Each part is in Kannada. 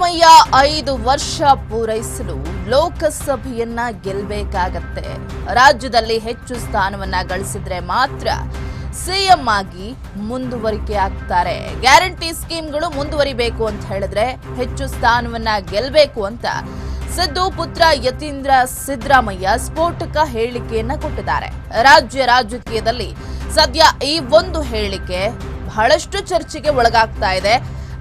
ಸಿದ್ದರಾಮಯ್ಯ ಐದು ವರ್ಷ ಪೂರೈಸಲು ಲೋಕಸಭೆಯನ್ನ ಗೆಲ್ಬೇಕಾಗತ್ತೆ ರಾಜ್ಯದಲ್ಲಿ ಹೆಚ್ಚು ಸ್ಥಾನವನ್ನ ಗಳಿಸಿದ್ರೆ ಮಾತ್ರ ಸಿಎಂ ಆಗಿ ಮುಂದುವರಿಕೆ ಆಗ್ತಾರೆ. ಗ್ಯಾರಂಟಿ ಸ್ಕೀಮ್ಗಳು ಮುಂದುವರಿಬೇಕು ಅಂತ ಹೇಳಿದ್ರೆ ಹೆಚ್ಚು ಸ್ಥಾನವನ್ನ ಗೆಲ್ಲಬೇಕು ಅಂತ ಸಿದ್ದು ಪುತ್ರ ಯತೀಂದ್ರ ಸಿದ್ದರಾಮಯ್ಯ ಸ್ಫೋಟಕ ಹೇಳಿಕೆಯನ್ನ ಕೊಟ್ಟಿದ್ದಾರೆ. ರಾಜ್ಯ ರಾಜಕೀಯದಲ್ಲಿ ಸದ್ಯ ಈ ಒಂದು ಹೇಳಿಕೆ ಬಹಳಷ್ಟು ಚರ್ಚೆಗೆ ಒಳಗಾಗ್ತಾ ಇದೆ.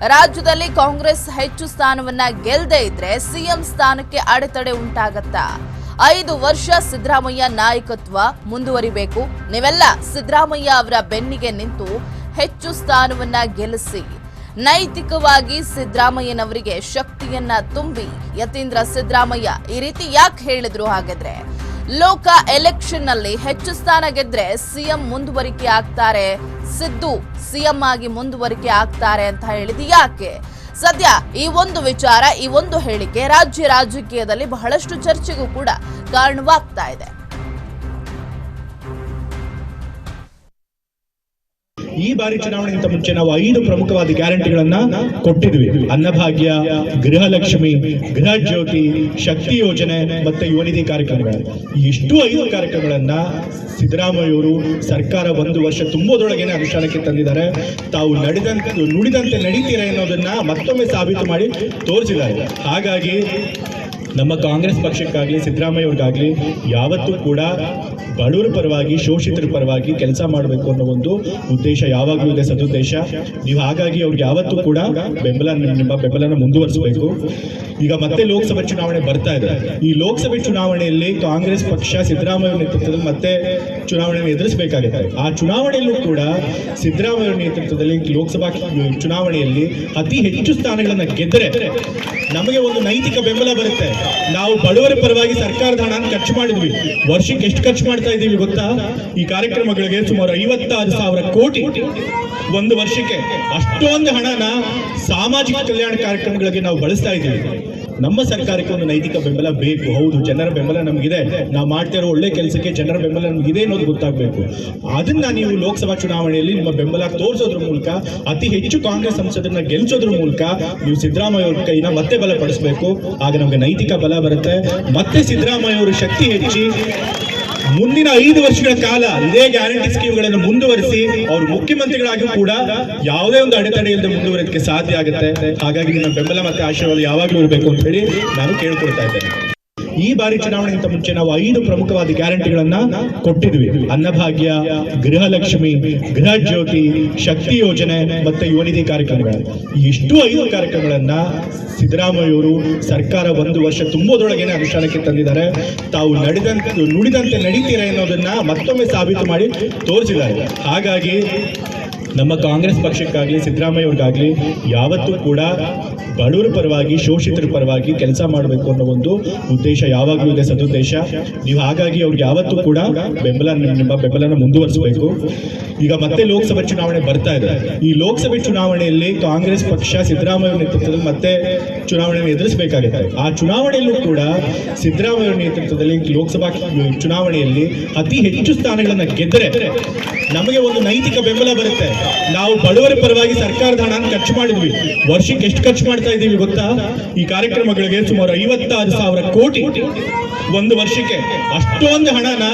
ರಾಜ್ಯದಲ್ಲಿ ಕಾಂಗ್ರೆಸ್ ಹೆಚ್ಚು ಸ್ಥಾನವನ್ನ ಗೆಲ್ಲದೆ ಇದ್ರೆ ಸಿಎಂ ಸ್ಥಾನಕ್ಕೆ ಅಡೆತಡೆ ಉಂಟಾಗತ್ತಾ? ಐದು ವರ್ಷ ಸಿದ್ದರಾಮಯ್ಯ ನಾಯಕತ್ವ ಮುಂದುವರಿಬೇಕು. ನೀವೆಲ್ಲ ಸಿದ್ದರಾಮಯ್ಯ ಅವರ ಬೆನ್ನಿಗೆ ನಿಂತು ಹೆಚ್ಚು ಸ್ಥಾನವನ್ನ ಗೆಲ್ಲಿಸಿ. ನೈತಿಕವಾಗಿ ಸಿದ್ದರಾಮಯ್ಯನವರಿಗೆ ಶಕ್ತಿಯನ್ನ ತುಂಬಿ ಯತೀಂದ್ರ ಸಿದ್ದರಾಮಯ್ಯ ಈ ರೀತಿ ಯಾಕೆ ಹೇಳಿದ್ರು ಹಾಗಾದ್ರೆ? ಲೋಕ ಎಲೆಕ್ಷನ್ನಲ್ಲಿ ಹೆಚ್ಚು ಸ್ಥಾನ ಗೆದ್ರೆ ಸಿಎಂ ಮುಂದುವರಿಕೆ ಆಗ್ತಾರೆ. ಸಿದ್ದು ಸಿಎಂ ಆಗಿ ಮುಂದುವರಿಕೆ ಆಗ್ತಾರೆ ಅಂತ ಹೇಳಿದ್ದು ಯಾಕೆ? ಸದ್ಯ ಈ ಒಂದು ವಿಚಾರ, ಈ ಒಂದು ಹೇಳಿಕೆ ರಾಜ್ಯ ರಾಜಕೀಯದಲ್ಲಿ ಬಹಳಷ್ಟು ಚರ್ಚೆಗೂ ಕೂಡ ಕಾರಣವಾಗ್ತಾ ಇದೆ. ಈ ಬಾರಿ ಚುನಾವಣೆಗಿಂತ ಮುಂಚೆ ನಾವು ಐದು ಪ್ರಮುಖವಾದ ಗ್ಯಾರಂಟಿಗಳನ್ನ ಕೊಟ್ಟಿದ್ವಿ. ಅನ್ನಭಾಗ್ಯ, ಗೃಹಲಕ್ಷ್ಮಿ ಗೃಹ ಜ್ಯೋತಿ ಶಕ್ತಿ ಯೋಜನೆ ಮತ್ತೆ ಯುವನಿಧಿ ಕಾರ್ಯಕ್ರಮಗಳು. ಇಷ್ಟು ಐದು ಕಾರ್ಯಕ್ರಮಗಳನ್ನ ಸಿದ್ದರಾಮಯ್ಯವರು ಸರ್ಕಾರ ಒಂದು ವರ್ಷ ತುಂಬೋದ್ರೊಳಗೇನೆ ಅನುಷ್ಠಾನಕ್ಕೆ ತಂದಿದ್ದಾರೆ. ತಾವು ನಡೆದಂತೆ, ನುಡಿದಂತೆ ನಡೀತೀರ ಅನ್ನೋದನ್ನ ಮತ್ತೊಮ್ಮೆ ಸಾಬೀತು ಮಾಡಿ ತೋರಿಸಿದ್ದಾರೆ. ಹಾಗಾಗಿ ನಮ್ಮ ಕಾಂಗ್ರೆಸ್ ಪಕ್ಷಕ್ಕಾಗಲಿ ಸಿದ್ದರಾಮಯ್ಯ ಅವ್ರಿಗಾಗ್ಲಿ ಯಾವತ್ತೂ ಕೂಡ ಬಡವರ ಪರವಾಗಿ, ಶೋಷಿತರ ಪರವಾಗಿ ಕೆಲಸ ಮಾಡಬೇಕು ಅನ್ನೋ ಒಂದು ಉದ್ದೇಶ ಯಾವಾಗಲೂ ಇದೆ ಸದುದ್ದೇಶ. ನೀವು ಹಾಗಾಗಿ ಅವ್ರಿಗೆ ಯಾವತ್ತೂ ಕೂಡ ಬೆಂಬಲ ನಿಮ್ಮ ಬೆಂಬಲನ ಮುಂದುವರಿಸಬೇಕು. ಈಗ ಮತ್ತೆ ಲೋಕಸಭೆ ಚುನಾವಣೆ ಬರ್ತಾ ಇದೆ. ಈ ಲೋಕಸಭೆ ಚುನಾವಣೆಯಲ್ಲಿ ಕಾಂಗ್ರೆಸ್ ಪಕ್ಷ ಸಿದ್ದರಾಮಯ್ಯ ನೇತೃತ್ವದಲ್ಲಿ ಮತ್ತೆ ಚುನಾವಣೆಯನ್ನು ಎದುರಿಸಬೇಕಾಗುತ್ತೆ. ಆ ಚುನಾವಣೆಯಲ್ಲೂ ಕೂಡ ಸಿದ್ದರಾಮಯ್ಯ ನೇತೃತ್ವದಲ್ಲಿ ಲೋಕಸಭಾ ಚುನಾವಣೆಯಲ್ಲಿ ಅತಿ ಹೆಚ್ಚು ಸ್ಥಾನಗಳನ್ನು ಗೆದ್ದರೆ ನಮಗೆ ಒಂದು ನೈತಿಕ ಬೆಂಬಲ ಬರುತ್ತೆ. ನಾವು ಬಡವರ ಪರವಾಗಿ ಸರ್ಕಾರದ ಹಣ ಖರ್ಚು ಮಾಡಿದ್ವಿ. ವರ್ಷಕ್ಕೆ ಎಷ್ಟು ಖರ್ಚು ಮಾಡ್ತಾ ಇದ್ದೀವಿ ಗೊತ್ತಾ? ಈ ಕಾರ್ಯಕ್ರಮಗಳಿಗೆ ಸುಮಾರು ಐವತ್ತಾರು ಸಾವಿರ ಕೋಟಿ ಒಂದು ವರ್ಷಕ್ಕೆ. ಅಷ್ಟೊಂದು ಹಣನ ಸಾಮಾಜಿಕ ಕಲ್ಯಾಣ ಕಾರ್ಯಕ್ರಮಗಳಿಗೆ ನಾವು ಬಳಸ್ತಾ ಇದ್ದೀವಿ. ನಮ್ಮ ಸರ್ಕಾರಕ್ಕೆ ಒಂದು ನೈತಿಕ ಬೆಂಬಲ ಬೇಕು. ಹೌದು, ಜನರ ಬೆಂಬಲ ನಮಗಿದೆ. ನಾವು ಮಾಡ್ತಾ ಇರೋ ಒಳ್ಳೆ ಕೆಲಸಕ್ಕೆ ಜನರ ಬೆಂಬಲ ನಮಗಿದೆ ಅನ್ನೋದು ಗೊತ್ತಾಗಬೇಕು. ಅದನ್ನ ನೀವು ಲೋಕಸಭಾ ಚುನಾವಣೆಯಲ್ಲಿ ನಿಮ್ಮ ಬೆಂಬಲ ತೋರಿಸೋದ್ರ ಮೂಲಕ, ಅತಿ ಹೆಚ್ಚು ಕಾಂಗ್ರೆಸ್ ಸಂಸದರನ್ನ ಗೆಲ್ಲಿಸೋದ್ರ ಮೂಲಕ ನೀವು ಸಿದ್ದರಾಮಯ್ಯ ಅವ್ರ ಕೈನ ಮತ್ತೆ ಬಲಪಡಿಸಬೇಕು. ಆಗ ನಮಗೆ ನೈತಿಕ ಬಲ ಬರುತ್ತೆ. ಮತ್ತೆ ಸಿದ್ದರಾಮಯ್ಯ ಅವರು ಶಕ್ತಿ ಹೆಚ್ಚಿ ಮುಂದಿನ ಐದು ವರ್ಷಗಳ ಕಾಲ ಇದೇ ಗ್ಯಾರಂಟಿ ಸ್ಕೀಮ್ಗಳನ್ನು ಮುಂದುವರಿಸಿ ಅವರು ಮುಖ್ಯಮಂತ್ರಿಗಳಾಗಿ ಕೂಡ ಯಾವುದೇ ಒಂದು ಅಡೆತಡೆ ಇಲ್ಲದೆ ಮುಂದುವರಿಯೋದಕ್ಕೆ ಸಾಧ್ಯ ಆಗುತ್ತೆ. ಹಾಗಾಗಿ ನಿಮ್ಮ ಬೆಂಬಲ ಮತ್ತೆ ಆಶೀರ್ವಾದ ಯಾವಾಗಲೂ ಇರಬೇಕು ಅಂತ ಹೇಳಿ ನಾನು ಕೇಳ್ಕೊಳ್ತಾ ಇದ್ದೇನೆ. ಈ ಬಾರಿ ಚುನಾವಣೆಗಿಂತ ಮುಂಚೆ ನಾವು ಐದು ಪ್ರಮುಖವಾದ ಗ್ಯಾರಂಟಿಗಳನ್ನ ಕೊಟ್ಟಿದ್ವಿ. ಅನ್ನಭಾಗ್ಯ, ಗೃಹಲಕ್ಷ್ಮಿ ಗೃಹ ಜ್ಯೋತಿ ಶಕ್ತಿ ಯೋಜನೆ ಮತ್ತೆ ಯುವನಿಧಿ ಕಾರ್ಯಕ್ರಮಗಳು ಇಷ್ಟು ಐದು ಕಾರ್ಯಕ್ರಮಗಳನ್ನ ಸಿದ್ದರಾಮಯ್ಯವರು ಸರ್ಕಾರ ಒಂದು ವರ್ಷ ತುಂಬೋದ್ರೊಳಗೇನೆ ಅನುಷ್ಠಾನಕ್ಕೆ ತಂದಿದ್ದಾರೆ, ತಾವು ನಡೆದಂತೆ, ನುಡಿದಂತೆ ನಡೀತೀರಾ ಅನ್ನೋದನ್ನ ಮತ್ತೊಮ್ಮೆ ಸಾಬೀತು ಮಾಡಿ ತೋರಿಸಿದ್ದಾರೆ. ಹಾಗಾಗಿ ನಮ್ಮ ಕಾಂಗ್ರೆಸ್ ಪಕ್ಷಕ್ಕಾಗಲಿ ಸಿದ್ದರಾಮಯ್ಯ ಅವ್ರಿಗಾಗ್ಲಿ ಯಾವತ್ತೂ ಕೂಡ ಬಡವರ ಪರವಾಗಿ, ಶೋಷಿತರ ಪರವಾಗಿ ಕೆಲಸ ಮಾಡಬೇಕು ಅನ್ನೋ ಒಂದು ಉದ್ದೇಶ ಯಾವಾಗಲೂ ಇದೆ ಸದುದ್ದೇಶ. ನೀವು ಹಾಗಾಗಿ ಅವ್ರಿಗೆ ಯಾವತ್ತೂ ಕೂಡ ಬೆಂಬಲ ನಿಮ್ಮ ಬೆಂಬಲನ ಮುಂದುವರಿಸಬೇಕು. ಈಗ ಮತ್ತೆ ಲೋಕಸಭೆ ಚುನಾವಣೆ ಬರ್ತಾ ಇದೆ. ಈ ಲೋಕಸಭೆ ಚುನಾವಣೆಯಲ್ಲಿ ಕಾಂಗ್ರೆಸ್ ಪಕ್ಷ ಸಿದ್ದರಾಮಯ್ಯ ನೇತೃತ್ವದಲ್ಲಿ ಮತ್ತೆ ಚುನಾವಣೆಯನ್ನು ಎದುರಿಸಬೇಕಾಗುತ್ತೆ. ಆ ಚುನಾವಣೆಯಲ್ಲೂ ಕೂಡ ಸಿದ್ದರಾಮಯ್ಯ ನೇತೃತ್ವದಲ್ಲಿ ಲೋಕಸಭಾ ಚುನಾವಣೆಯಲ್ಲಿ ಅತಿ ಹೆಚ್ಚು ಸ್ಥಾನಗಳನ್ನು ಗೆದ್ದರೆ ನಮಗೆ ಒಂದು ನೈತಿಕ ಬೆಂಬಲ ಬರುತ್ತೆ. ನಾವು ಬಡವರ ಪರವಾಗಿ ಸರ್ಕಾರದ ಹಣ ಖರ್ಚು ಮಾಡಿದ್ವಿ. ವರ್ಷಕ್ಕೆ ಎಷ್ಟು ಖರ್ಚು ಮಾಡ್ತಾ ಇದ್ದೀವಿ ಗೊತ್ತಾ? ಈ ಕಾರ್ಯಕ್ರಮಗಳಿಗೆ ಸುಮಾರು ಐವತ್ತಾರು ಸಾವಿರ ಕೋಟಿ ಒಂದು ವರ್ಷಕ್ಕೆ ಅಷ್ಟೊಂದು ಹಣನ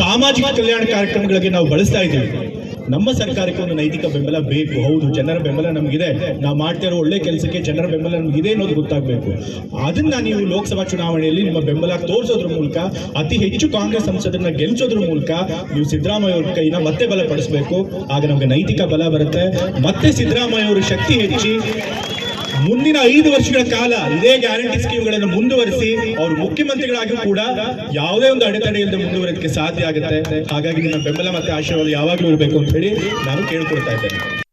ಸಾಮಾಜಿಕ ಕಲ್ಯಾಣ ಕಾರ್ಯಕ್ರಮಗಳಿಗೆ ನಾವು ಬಳಸ್ತಾ ಇದ್ದೀವಿ. ನಮ್ಮ ಸರ್ಕಾರಕ್ಕೆ ಒಂದು ನೈತಿಕ ಬೆಂಬಲ ಬೇಕು. ಹೌದು, ಜನರ ಬೆಂಬಲ ನಮಗಿದೆ. ನಾವು ಮಾಡ್ತಾ ಇರೋ ಒಳ್ಳೆ ಕೆಲಸಕ್ಕೆ ಜನರ ಬೆಂಬಲ ನಮಗಿದೆ ಅನ್ನೋದು ಗೊತ್ತಾಗಬೇಕು. ಅದನ್ನ ನೀವು ಲೋಕಸಭಾ ಚುನಾವಣೆಯಲ್ಲಿ ನಿಮ್ಮ ಬೆಂಬಲ ತೋರಿಸೋದ್ರ ಮೂಲಕ, ಅತಿ ಹೆಚ್ಚು ಕಾಂಗ್ರೆಸ್ ಸಂಸದರನ್ನ ಗೆಲ್ಲಿಸೋದ್ರ ಮೂಲಕ ನೀವು ಸಿದ್ದರಾಮಯ್ಯ ಅವ್ರ ಕೈನ ಮತ್ತೆ ಬಲಪಡಿಸಬೇಕು. ಆಗ ನಮಗೆ ನೈತಿಕ ಬಲ ಬರುತ್ತೆ. ಮತ್ತೆ ಸಿದ್ದರಾಮಯ್ಯ ಅವರು ಶಕ್ತಿ ಹೆಚ್ಚಿ ಮುಂದಿನ ಐದು ವರ್ಷಗಳ ಕಾಲ ಇದೇ ಗ್ಯಾರಂಟಿ ಸ್ಕೀಮ್ಗಳನ್ನು ಮುಂದುವರಿಸಿ ಅವರು ಮುಖ್ಯಮಂತ್ರಿಗಳಾಗಿ ಕೂಡ ಯಾವುದೇ ಒಂದು ಅಡೆತಡೆ ಇಲ್ಲದೆ ಮುಂದುವರಿಯೋದಕ್ಕೆ ಸಾಧ್ಯ ಆಗುತ್ತೆ. ಹಾಗಾಗಿ ನಿಮ್ಮ ಬೆಂಬಲ ಮತ್ತೆ ಆಶೀರ್ವಾದ ಯಾವಾಗಲೂ ಇರಬೇಕು ಅಂತ ಹೇಳಿ ನಾನು ಕೇಳ್ಕೊಳ್ತಾ ಇದ್ದೇನೆ.